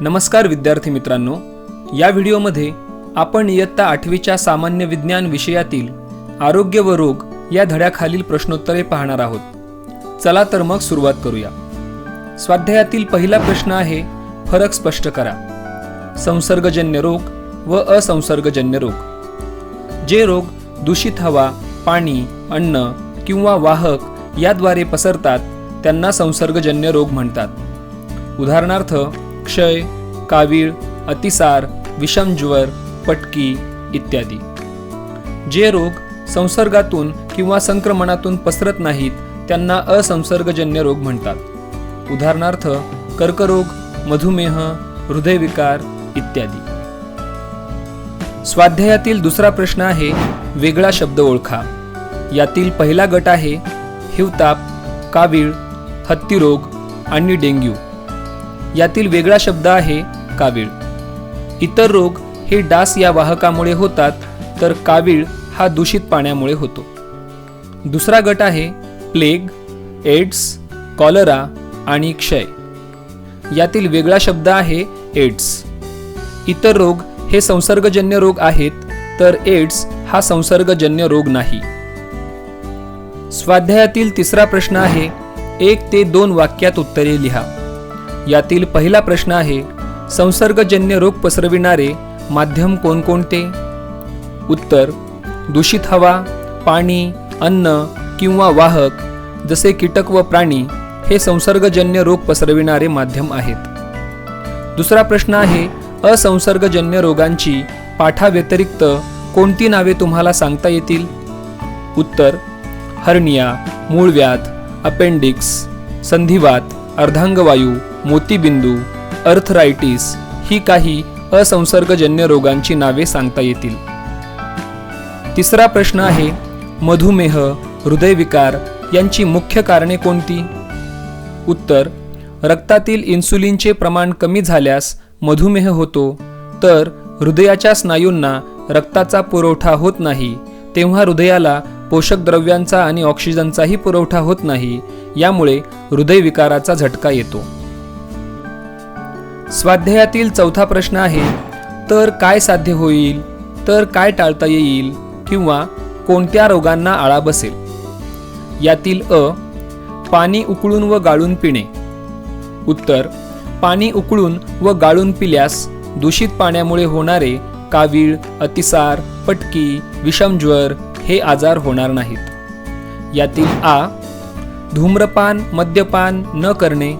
नमस्कार विद्यार्थी मित्रांनो. या व्हिडिओमध्ये आपण इयत्ता आठवीच्या सामान्य विज्ञान विषयातील आरोग्य व रोग या धड्याखालील प्रश्नोत्तरे पाहणार आहोत. चला तर मग सुरुवात करूया. स्वाध्यायातील पहिला प्रश्न आहे फरक स्पष्ट करा. संसर्गजन्य रोग व असंसर्गजन्य रोग. जे रोग दूषित हवा पाणी अन्न किंवा वाहक याद्वारे पसरतात त्यांना संसर्गजन्य रोग म्हणतात. उदाहरणार्थ क्षय कावीळ अतिसार विषमज्वर पटकी इत्यादी. जे रोग संसर्गातून किंवा संक्रमणातून पसरत नाहीत त्यांना असंसर्गजन्य रोग म्हणतात. उदाहरणार्थ कर्करोग मधुमेह हृदयविकार इत्यादी. स्वाध्यायातील दुसरा प्रश्न आहे वेगळा शब्द ओळखा. यातील पहिला गट आहे हिवताप कावीळ हत्तीरोग आणि डेंग्यू. यातील वेगळा शब्द आहे कावीळ. इतर रोग हे डास या वाहकामुळे होतात तर कावीळ हा दूषित पाण्यामुळे होतो. दुसरा गट आहे प्लेग एड्स कॉलरा आणि क्षय. यातील वेगळा शब्द आहे एड्स. इतर रोग हे संसर्गजन्य रोग आहेत तर एड्स हा संसर्गजन्य रोग नाही. स्वाध्यायातील तिसरा प्रश्न आहे एक ते दोन वाक्यात उत्तरे लिहा. यातील पहिला प्रश्न आहे संसर्गजन्य रोग पसरविणारे माध्यम कोणकोणते? उत्तर दूषित हवा पाणी अन्न किंवा वाहक जसे कीटक व प्राणी हे संसर्गजन्य रोग पसरविणारे माध्यम आहेत. दुसरा प्रश्न आहे असंसर्गजन्य रोगांची पाठाव्यतिरिक्त कोणती नावे तुम्हाला सांगता येतील? उत्तर हर्निया मूळव्याध अपेंडिक्स संधिवात अर्धांगवायू मोतीबिंदू अर्थरायटिस ही काही असंसर्गजन्य रोगांची नावे सांगता येतील. तिसरा प्रश्न आहे मधुमेह हृदयविकार यांची मुख्य कारणे कोणती? उत्तर रक्तातील इन्सुलिनचे प्रमाण कमी झाल्यास मधुमेह होतो तर हृदयाच्या स्नायूंना रक्ताचा पुरवठा होत नाही तेव्हा हृदयाला पोषक द्रव्यांचा आणि ऑक्सिजनचाही पुरवठा होत नाही यामुळे हृदयविकाराचा झटका येतो. स्वाध्यायातील चौथा प्रश्न आहे तर काय साध्य होईल तर काय टाळता येईल किंवा कोणत्या रोगांना आळा बसेल? यातील अ पाणी उकळून व गाळून पिणे. उत्तर पाणी उकळून व गाळून पिल्यास दूषित पाण्यामुळे होणारे कावीळ अतिसार पटकी विषमज्वर हे आजार होणार नाहीत. यातील आ धूम्रपान मद्यपान न करणे.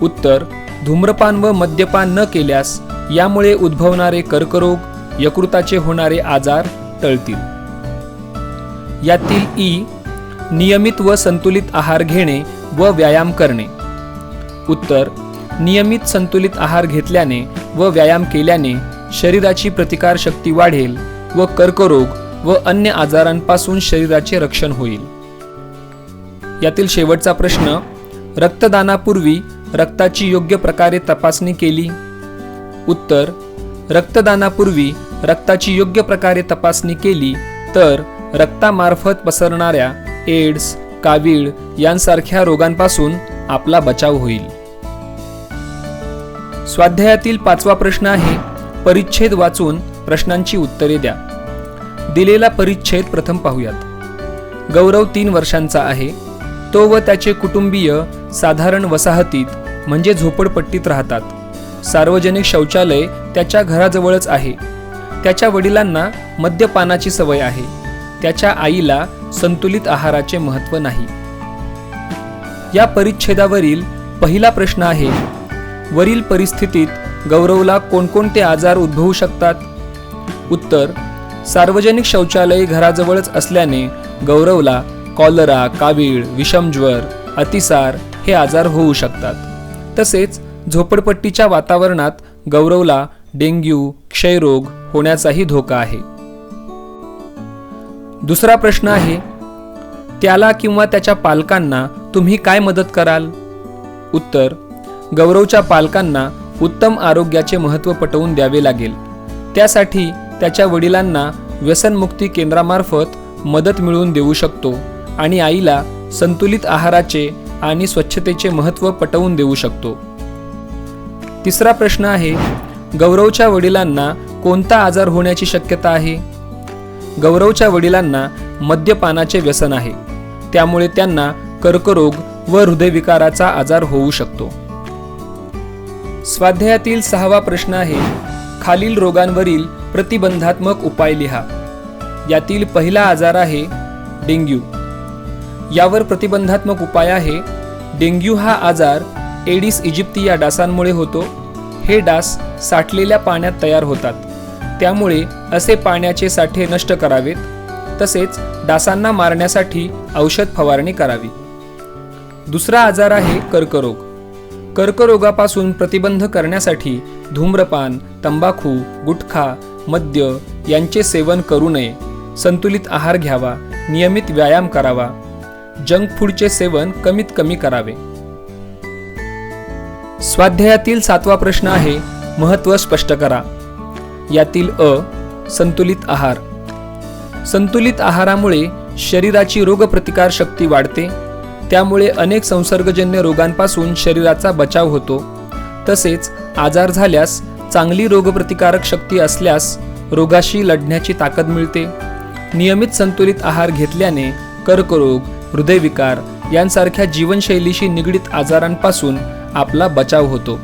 उत्तर धूम्रपान व मद्यपान न केल्यास यामुळे उद्भवणारे कर्करोग यकृताचे होणारे आजार टळतील. यातील ई नियमित व संतुलित आहार घेणे व व्यायाम करणे. उत्तर नियमित संतुलित आहार घेतल्याने व व्यायाम केल्याने शरीराची प्रतिकारशक्ती वाढेल व कर्करोग व अन्य आजारांपासून शरीराचे रक्षण होईल. यातील शेवटचा प्रश्न रक्तदानापूर्वी रक्ताची योग्य प्रकारे तपासणी केली? उत्तर रक्तदानापूर्वी रक्ताची योग्य प्रकारे तपासणी केली तर रक्तामार्फत पसरणाऱ्या एड्स कावीळ यांसारख्या रोगांपासून आपला बचाव होईल. स्वाध्यायातील पाचवा प्रश्न आहे परिच्छेद वाचून प्रश्नांची उत्तरे द्या. दिलेला परिच्छेद प्रथम पाहूयात. गौरव तीन वर्षांचा आहे. तो व त्याचे कुटुंबीय साधारण वसाहतीत म्हणजे झोपडपट्टीत राहतात. सार्वजनिक शौचालय त्याच्या घराजवळच आहे. त्याच्या वडिलांना मद्यपानाची सवय आहे. त्याच्या आईला संतुलित आहाराचे महत्त्व नाही. या परिच्छेदावरील पहिला प्रश्न आहे वरील परिस्थितीत गौरवला कोणकोणते आजार उद्भवू शकतात? उत्तर सार्वजनिक शौचालय घराजवळच असल्याने गौरवला कॉलरा कावीळ विषमज्वर अतिसार हे आजार होऊ शकतात. तसेच झोपडपट्टीच्या वातावरणात गौरवला डेंग्यू क्षयरोग होण्याचाही धोका आहे. दुसरा प्रश्न आहे त्याला किंवा त्याच्या पालकांना तुम्ही काय मदत कराल? उत्तर गौरवच्या पालकांना उत्तम आरोग्याचे महत्त्व पटवून द्यावे लागेल. त्यासाठी त्याच्या वडिलांना व्यसनमुक्ती केंद्रामार्फत मदत मिळवून देऊ शकतो आणि आईला संतुलित आहाराचे आणि स्वच्छतेचे महत्त्व पटवून देऊ शकतो. तिसरा प्रश्न आहे गौरवच्या वडिलांना कोणता आजार होण्याची शक्यता आहे? गौरवच्या वडिलांना मद्यपानाचे व्यसन आहे. त्यामुळे त्यांना कर्करोग व हृदयविकाराचा आजार होऊ शकतो. स्वाध्यायातील सहावा प्रश्न आहे खालील रोगांवरील प्रतिबंधात्मक उपाय लिहा. यातील पहिला आजार आहे डेंग्यू. यावर प्रतिबंधात्मक उपाय आहे डेंग्यू हा आजार एडिस इजिप्ती या डासांमुळे होतो. हे डास साठलेल्या पाण्यात तयार होतात. त्यामुळे असे पाण्याचे साठे नष्ट करावेत. तसेच डासांना मारण्यासाठी औषध फवारणी करावी. दुसरा आजार आहे कर्करोग. कर्करोगापासून प्रतिबंध करण्यासाठी धूम्रपान तंबाखू गुटखा मद्य यांचे सेवन करू नये. संतुलित आहार घ्यावा. नियमित व्यायाम करावा. जंक फूडचे सेवन कमीत कमी करावे. स्वाध्यायातील सातवा प्रश्न आहे महत्त्व स्पष्ट करा. यातील अ संतुलित आहार. संतुलित आहारामुळे शरीराची रोगप्रतिकार शक्ती वाढते. त्यामुळे अनेक संसर्गजन्य रोगांपासून शरीराचा बचाव होतो. तसेच आजार झाल्यास चांगली रोगप्रतिकारक शक्ती असल्यास रोगाशी लढण्याची ताकद मिळते. नियमित संतुलित आहार घेतल्याने कर्करोग हृदयविकार यांसारख्या जीवनशैलीशी निगडीत आजारांपासून आपला बचाव होतो.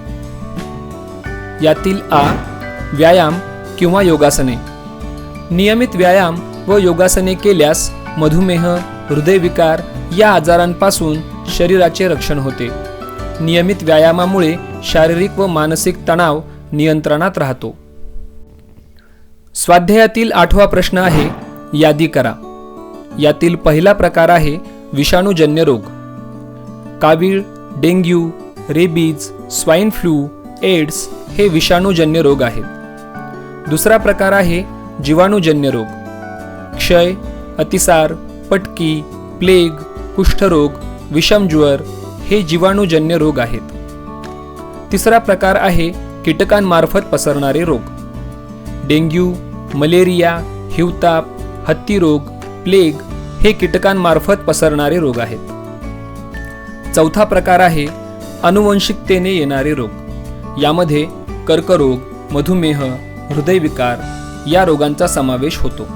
यातील आ व्यायाम किंवा योगासने. नियमित व्यायाम व योगासने केल्यास मधुमेह हृदयविकार या आजारांपासून शरीराचे रक्षण होते. नियमित व्यायामामुळे शारीरिक व मानसिक तणाव नियंत्रणात राहतो. स्वाध्यायातील आठवा प्रश्न आहे यादी करा. यातील पहिला प्रकार आहे विषाणूजन्य रोग. कावीळ dengue rabies swine flu AIDS हे विषाणूजन्य रोग आहेत. दुसरा प्रकार आहे जीवाणूजन्य रोग. क्षय अतिसार पटकी प्लेग कुष्ठरोग विषमज्वर हे जीवाणूजन्य रोग आहेत. तिसरा प्रकार आहे कीटकांमार्फत पसरणारे रोग. डेंग्यू मलेरिया हिवताप हत्तीरोग प्लेग हे कीटकांमार्फत पसरणारे रोग आहेत. चौथा प्रकार आहे अनुवंशिकतेने येणारे रोग. यामध्ये कर्करोग मधुमेह हृदयविकार या रोगांचा समावेश होतो.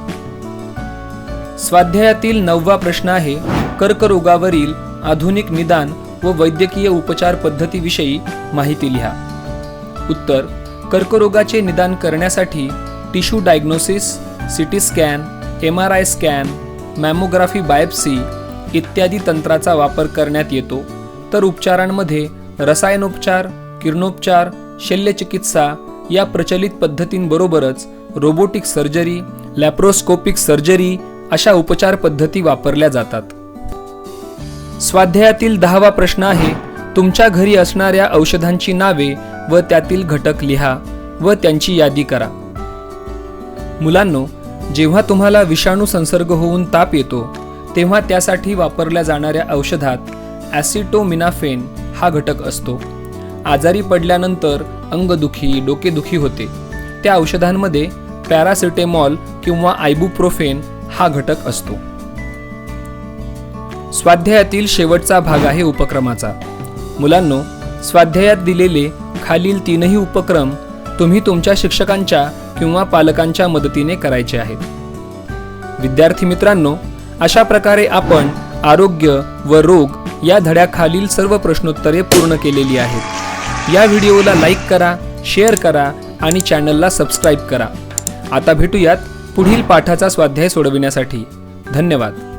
स्वाध्यायातील नववा प्रश्न आहे कर्करोगावरील आधुनिक निदान व वैद्यकीय उपचार पद्धतीविषयी माहिती लिहा. उत्तर कर्करोगाचे निदान करण्यासाठी tissue diagnosis CT scan M R I scan mammography biopsy इत्यादी तंत्राचा वापर करण्यात येतो. तर उपचारांमध्ये रसायनोपचार किरणोपचार शल्यचिकित्सा या प्रचलित पद्धतींबरोबरच रोबोटिक सर्जरी लॅप्रोस्कोपिक सर्जरी अशा उपचार पद्धती वापरल्या जातात. स्वाध्यायातील दहावा प्रश्न आहे तुमच्या घरी असणाऱ्या औषधांची नावे व त्यातील घटक लिहा व त्यांची यादी करा. मुलांनो जेव्हा तुम्हाला विषाणू संसर्ग होऊन ताप येतो तेव्हा त्यासाठी वापरल्या जाणाऱ्या औषधात ॲसिटोमिनाफेन हा घटक असतो. आजारी पडल्यानंतर अंगदुखी डोकेदुखी होते. त्या औषधांमध्ये पॅरासिटेमॉल किंवा आयबुप्रोफेन हा घटक असतो. स्वाध्यायातील शेवटचा भाग आहे उपक्रमाचा. मुलांनो स्वाध्यायात दिलेले खालील तीनही उपक्रम तुम्ही तुमच्या शिक्षकांच्या किंवा पालकांच्या मदतीने करायचे आहेत. विद्यार्थी मित्रांनो अशा प्रकारे आपण आरोग्य व रोग या धड्याखालील सर्व प्रश्नोत्तरे पूर्ण केलेली आहेत. या व्हिडिओला लाईक करा शेअर करा आणि चॅनलला सबस्क्राईब करा. आता भेटूयात पुढील पाठाचा स्वाध्याय सोडविण्यासाठी. धन्यवाद.